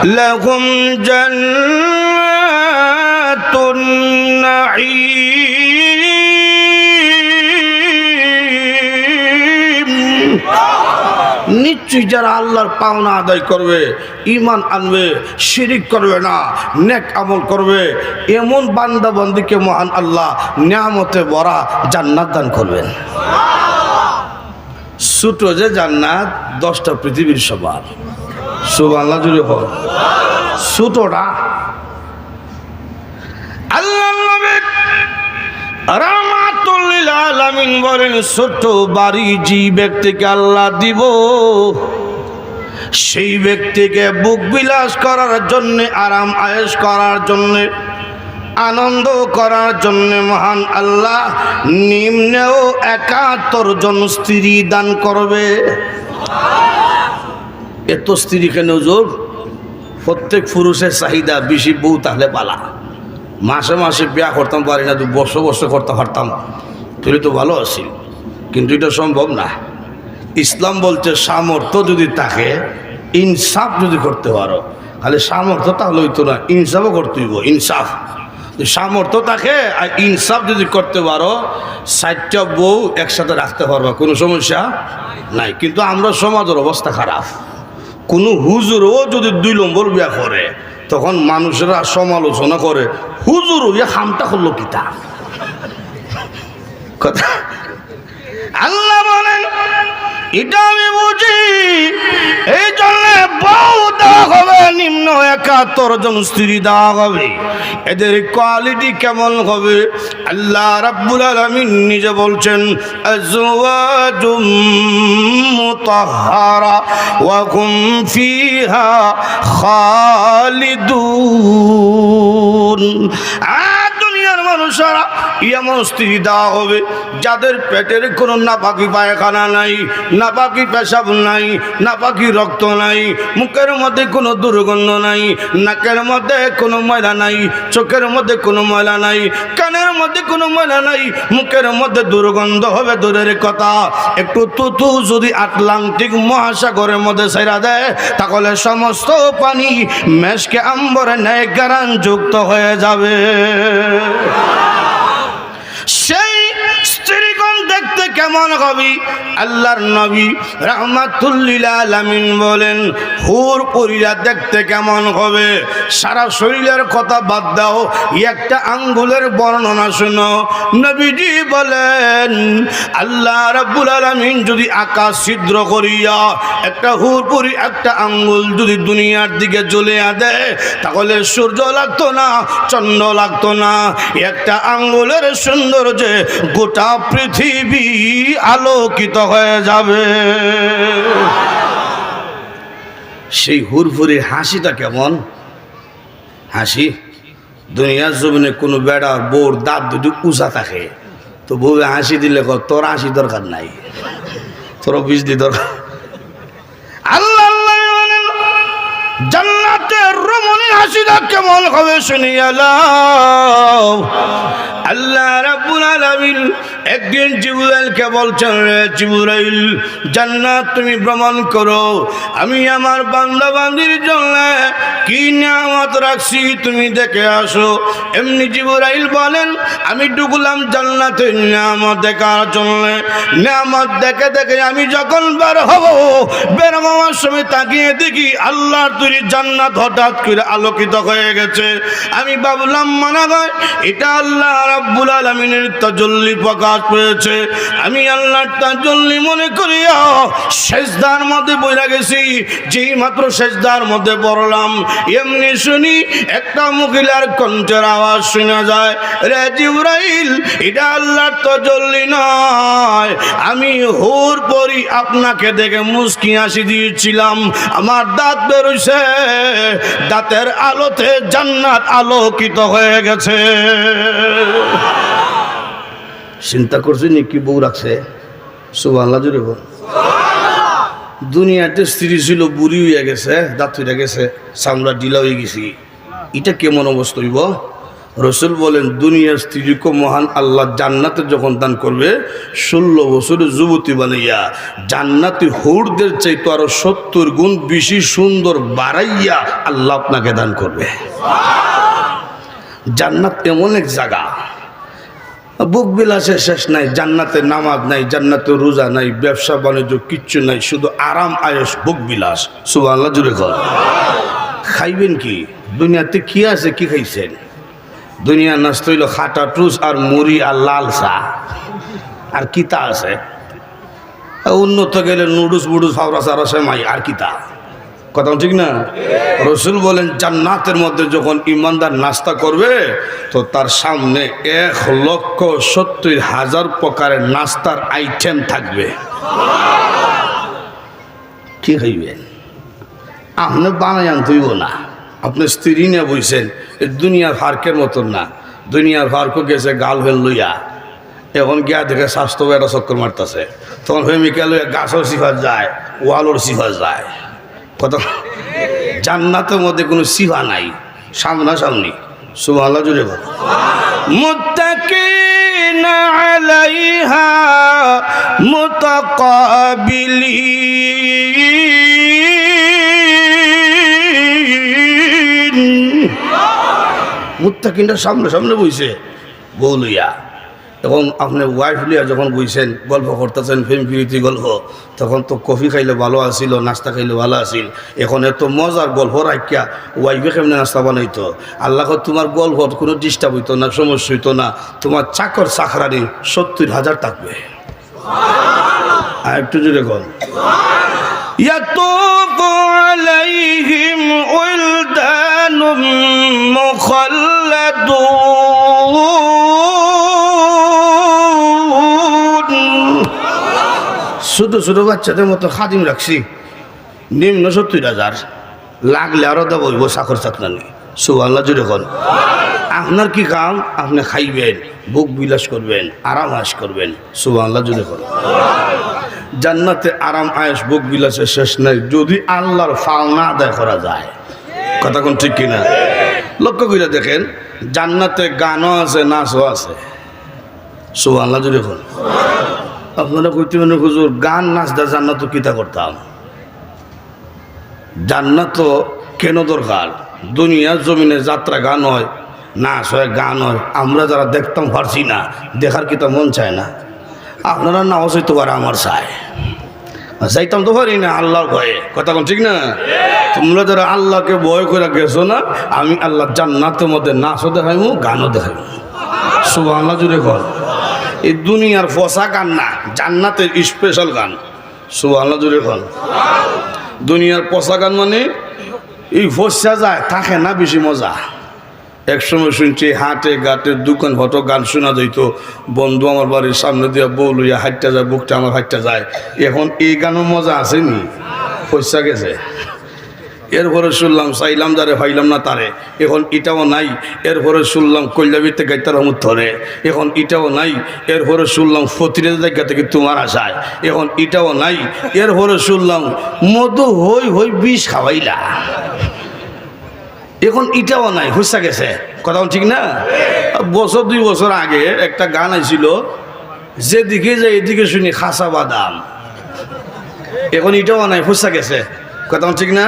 لهم جنات النعيم নিশ্চয়ই যারা আল্লাহর পাওনা আদায় করবে ইমান আনবে শিরিক করবে না নেক আমল করবে এমন বান্দা বন্দিকে মহান আল্লাহ নিয়ামতে ভরা জান্নাত দান করবেন ছোট যে জান্নাত দশটা পৃথিবীর সবার জুড়ে হল আল্লাহ আলামিন বলেন ছোট বাড়ি যে ব্যক্তিকে আল্লাহ দিব সেই ব্যক্তিকে বুক বিলাস করার জন্য আরাম আয়েশ করার জন্য আনন্দ করার জন্য মহান আল্লাহ নিম্নেও একাত্তর জন স্ত্রী দান করবে। এত স্ত্রী কেন জোর প্রত্যেক পুরুষের চাহিদা বেশি বউ তাহলে পালা মাসে মাসে বিয়া করতাম, পারি না বর্ষ বর্ষ করতে পারতাম। তুই তো ভালো আছি কিন্তু এটা সম্ভব না। ইসলাম বলছে, সামর্থ্য যদি থাকে, ইনসাফ যদি করতে পারো খালি সামর্থ্য তাহলে হইতো না, ইনসাফও করতে হইব, ইনসাফ। সামর্থ্য থাকে আর ইনসাফ যদি করতে পারো ষাটটা বউ একসাথে রাখতে পারবা, কোনো সমস্যা নাই। কিন্তু আমরা সমাজের অবস্থা খারাপ। কোনো হুজুরও যদি দুই নম্বর বিয়া করে, তখন মানুষেরা সমালোচনা করে, হুজুর ইয়া খামটা করল কিতা কথা। আল্লাহ বলেন, এটা আমি বুঝি এই জন্য বউ দেওয়া হবে নিম্ন একাত্তর জন স্ত্রী দেওয়া হবে। এদের কোয়ালিটি কেমন হবে? আল্লাহ রাব্বুল আলামিন নিজে বলছেন, আজওয়াজুম মুতাহহারা ওয়া হুম ফিহা খালিদুন। দুনিয়ার মানুষেরা এমন স্ত্রী দেওয়া হবে। যাদের পেটের কোনো নাপাকি পায়খানা নাই, নাপাকি পেশাব নাই, নাপাকি রক্ত নাই, মুখের মধ্যে কোনো দুর্গন্ধ নাই, নাকের মধ্যে কোনো ময়লা নাই, চোখের মধ্যে কোনো ময়লা নাই, কানের মধ্যে কোনো ময়লা নাই, মুখের মধ্যে দুর্গন্ধ হবে দূরের কথা। একটু তুতু যদি আটলান্টিক মহাসাগরের মধ্যে সেরা দেয়, তাহলে সমস্ত পানি মেশকে আম্বরে ন্যায় যুক্ত হয়ে যাবে। Yeah. কেমন হবি আল্লাহর নবী রহমাতুল্লিল আলামিন বলেন, হুর পরিরা দেখতে কেমন হবে? সারা শরীরের কথা বাদ দাও, একটা আঙ্গুলের বর্ণনা শোনো। নবীজি বলেন, আল্লাহ রাব্বুল আলামিন যদি আকাশ ছিদ্র করিয়া একটা হুর পরি একটা আঙ্গুল যদি দুনিয়ার দিকে জ্বলে দেয়, তাহলে সূর্য লাগতো না, চন্দ্র লাগতো না। একটা আঙ্গুলের সৌন্দর্যে গোটা পৃথিবী আলোকিত হয়ে যাবে। সেই হুরফুরির হাসিটা কেমন? হাসি? দুনিয়ার জমিনে কোনো বেড়ার বোর, দাঁত দুটি উঁচা থাকে। তো বউ হাসি দিলে তোর হাসি দরকার নাই। তোর দি দরকার কেমন হবে শুনিয়া লাও। আল্লাহ রাব্বুল আলামিন একদিন জিবুরাইলকে বলছেন জিবুরাইল জান্নাত তুমি ভ্রমণ করো। আমি আমার বান্দা বান্দির জন্য কি নিয়ামত রাখছি, তুমি দেখে আসো। এমনি জিবরাইল বলেন, আমি ঢুকলাম জান্নাতের নিয়ামত দেখার জন্য। নিয়ামত দেখে দেখে আমি যখন বের হব, বের হওয়ার সময় তাকিয়ে দেখি আল্লাহর তৈরি জান্নাত হঠাৎ করে আলোকিত হয়ে গেছে। আমি ভাবলাম, মানা হয় এটা আল্লাহ রাব্বুল আলামিনের তাজল্লি প্রকাশ পেয়েছে। আমি আল্লাহর তাজল্লি মনে করিয়া সেজদার মধ্যে বইরা গেছি। যেই মাত্র সেজদার মধ্যে পড়লাম, এমনি শুনি, একটা মহিলার কণ্ঠের আওয়াজ শোনা যায়, রে জিব্রাইল, এটা আল্লাহর তাজল্লি নয়। আমি হুর পরি আপনাকে দেখে মুস্কি হাসি দিয়েছিলাম। আমার দাঁত বেরোইছে, দাঁতের আলোতে জান্নাত আলোকিত হয়ে গেছে। চিন্তা করছি নি কি বউ রাখছে? সুবাল্লা জুড়ে বল। দুনিয়াতে স্ত্রী ছিল, বুড়ি হয়ে গেছে, দাঁত হয়ে গেছে, চামড়া ডিলা হয়ে গেছি। এটা কেমন অবস্থা হইব? রসুল বলেন, দুনিয়ার স্ত্রীকে মহান আল্লাহ জান্নাতে যখন দান করবে, ষোলো বছরের যুবতী বানাইয়া, জান্নাতি হুরদের চাইতো আরও সত্তর গুণ বেশি সুন্দর বাড়াইয়া আল্লাহ আপনাকে দান করবে। জান্নাত এমন এক জায়গা বুক বিলাসের শেষ নাই, জান্নাতে নামাজ নাই, জান্নাতে রোজা নাই, ব্যবসা, বাণিজ্য, কিচ্ছু নাই, শুধু আরাম আয়স বুক বিলাস। সুবাহ জুড়ে কর। খাইবেন কি? দুনিয়াতে কি আছে, কি খাইছেন? দুনিয়া নষ্ট হইল খাটা, টুস আর মুড়ি আর লাল চা। আর কিতা আছে? উন্নত গেলে নুডুস বুডুস ফাওরা সারা সেমাই আর কিতা কথা ঠিক না? রসুল বলেন, জান্নাতের মধ্যে যখন ইমানদার নাস্তা করবে, তো তার সামনে এক লক্ষ সত্তর হাজার প্রকারের নাস্তার আইটেম থাকবে। কি খাইবেন আপনি বানাই আনতেইব না। আপনি স্ত্রী নিয়ে বইছেন দুনিয়ার ফার্কের মতন না। দুনিয়ার ফার্কও গেছে, গাল ভেন লইয়া। এখন গিয়া দেখে স্বাস্থ্য একটা চক্কর মারতেছে। তখন প্রেমিকা লইয়া গাছও সিফাত যায়, ওয়ালোর সিফাত যায়। কত জান্নাতের মধ্যে কোনো সিফা নাই, সামনাসামনি। সুভাল্লা জুড়ে বল। মুত্তাকিন আলাইহা মুতাকাবিলিন। মুত্তাকিনটা সামনে সামনে বইছে বউ লইয়া এবং আপনি ওয়াইফ লিয়া যখন বইছেন গল্প করতেছেন ফিল্ম ফিরিতি গল্প তখন তো কফি খাইলে ভালো আসিল নাস্তা খাইলে ভালো আসিল এখন এত মজার গল্প রাখিয়া ওয়াইফে কেমনে নাস্তা বানাইতো আল্লাহ তোমার গল্প কোনো ডিস্টার্ব হইতো না সমস্যা হইতো না তোমার চাকর চাকরানি সত্তর হাজার থাকবে আর একটু জুড়ে গল يطوف عليهم ولدان مخلدون ছোট ছোটো বাচ্চাদের মতো খাদিম রাখছি। নিম্ন সত্তর হাজার লাগলে আরও দেবো হইব চাকর চাকরানি সুবাল্লা জুড়ে কন। আপনার কি কাম? আপনি খাইবেন, বুক বিলাস করবেন, আরাম আশ করবেন। সুবাল্লা কন। জান্নাতে আরাম আয়েস বুক বিলাসের শেষ নাই। যদি আল্লাহর ফাল না আদায় করা যায়। কথা কোন ঠিক কিনা? লক্ষ্য করে দেখেন, জান্নাতে গানও আছে, নাচও আছে। সুবাল্লা কন। আপনারা কইতে হুজুর, গান, নাচ, দা, জান্নাত কিতা করতাম? জান্নাত কেন দরকার? দুনিয়ার জমিনে যাত্রা গান হয়, নাচ হয়, গান হয়, আমরা যারা দেখতাম পারছি না, দেখার কিতা মন চায় না। আপনারা নাও হইতে পারে আমার চায়। চাইতাম তো পারি না, আল্লাহর ভয়ে। কথা কোন ঠিক না? তোমরা যারা আল্লাহকে ভয় করে গেছো না, আমি আল্লাহ জান্নাতের মধ্যে নাচও দেখাইমু, গানও দেখাইমু। সুবাহ আল্লাহ জুড়ে কর। এই দুনিয়ার ফসা গান না, জান্নাতের স্পেশাল গান। সুবহানাল্লাহ জুড়ে দুনিয়ার পচা গান মানে এই ফসা যায়, থাকে না বেশি মজা। একসময় শুনছি হাটে ঘাটে দোকান হতো গান শোনা যাইত, বন্ধু আমার বাড়ির সামনে দিয়া বউ লইয়া হাঁটতে যায়, বুকটা আমার হাঁটতে যায়। এখন এই গানের মজা আসেনি ফসা গেছে। এরপরে শুনলাম, চাইলাম যারে, ভাইলাম না তারে। এখন এটাও নাই, এরপরে শুনলাম কল্যাবিতে গাইতার রহমত ধরে। এখন এটাও নাই, এরপরে শুনলাম, ফতিরের জায়গা থেকে তোমার আশায়। এখন এটাও নাই, এরপরে শুনলাম, মধু হই হই বিষ খাওয়াইলা। এখন এটাও নাই হুসা গেছে। কথা ঠিক না? বছর, দুই বছর আগে একটা গান আইছিল, যেদিকে যায় এদিকে শুনি খাসা বাদাম। এখন এটাও নাই হুসা গেছে। কথা ঠিক না?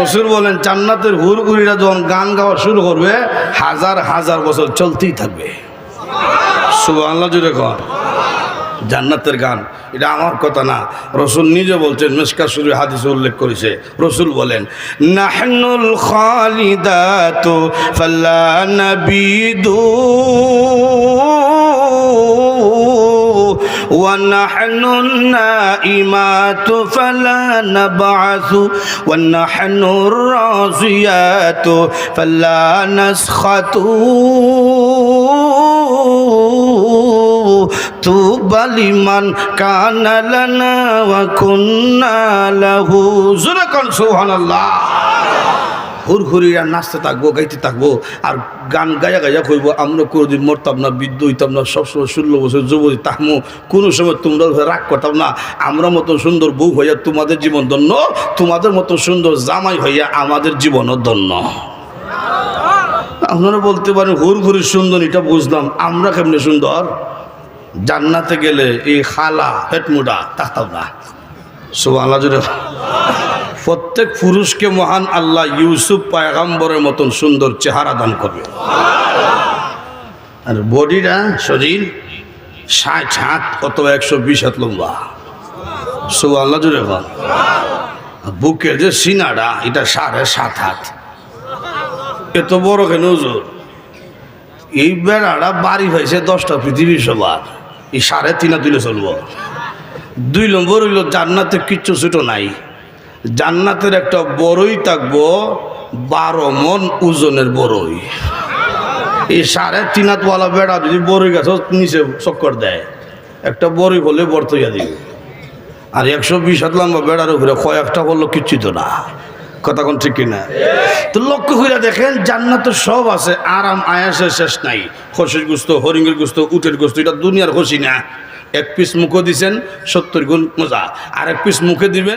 রসুল বলেন, জান্নাতের হুর উড়িরা যখন গান গাওয়া শুরু করবে, হাজার হাজার বছর চলতেই থাকবে। শুভ আল্লাহ জুড়ে কর জান্নাতের গান, এটা আমার কথা না। রসুল নিজে বলছেন, মেসকা সুরি হাদিসে উল্লেখ করেছে। রসুল বলেন, নাহনুল খালিদাতু ফাল্লা নাবিদু ونحن النائمات فلا نبعث ونحن الراسيات فلا نسخط. طوبى لمن كان لنا وكنا له. زرقا سبحان الله. হুরহুরিয়া নাচতে থাকব, গাইতে থাকব, আর গান গায়া গাইয়া কইব, আমরা কোনোদিন মরতাম না বিদ্যুৎ হইতাম না, সবসময় ষোলো বছর যুবতী তাহমু কোনো সময় তোমরা রাগ করতাম না। আমরা মতো সুন্দর বউ হইয়া তোমাদের জীবন ধন্য, তোমাদের মতো সুন্দর জামাই হইয়া আমাদের জীবনও ধন্য। আপনারা বলতে পারেন হুর ঘুরি সুন্দর, এটা বুঝলাম। আমরা কেমনি সুন্দর? জান্নাতে গেলে এই খালা, হেটমুডা তাকতাম না সব আল্লাহ প্রত্যেক পুরুষকে মহান আল্লাহ ইউসুফ পায়গাম্বরের মতন সুন্দর চেহারা দান করবে। আর বডিটা শরীর, ষাট হাত অথবা একশো বিশ হাত লম্বা। সব আল্লাহ জুড়ে বুকের যে সিনাটা, এটা সাড়ে সাত হাত। এত বড় কেন ওজন এই বেড়াটা বাড়ি হয়েছে দশটা পৃথিবী সবার। এই সাড়ে তিন দিলে চলবো। দুই নম্বর হইল জান্নাতে কিচ্ছু ছোটো নাই। জান্নাতের একটা বড়ই থাকব, বারো মন ওজনের বড়ই এই সাড়ে তিন হাতওয়ালা বেড়া যদি বড়ই গাছ নিচে চক্কর দেয়। একটা বড়ই হলে বর্তইয়া দিবে। আর একশো বিশ হাত লম্বা বেড়ার উপরে কয়েকটা বলল কিচ্ছু তো না। কথা কোন ঠিক কিনা? তো লক্ষ্য করে দেখেন, জান্নাতের সব আছে, আরাম, আয়াসের শেষ নাই। খসির গুস্ত হরিঙ্গের গুস্ত, উটের গুস্ত, এটা দুনিয়ার খুশি না। এক পিস মুখও দিছেন, সত্তর গুণ মজা। আর এক পিস মুখে দিবেন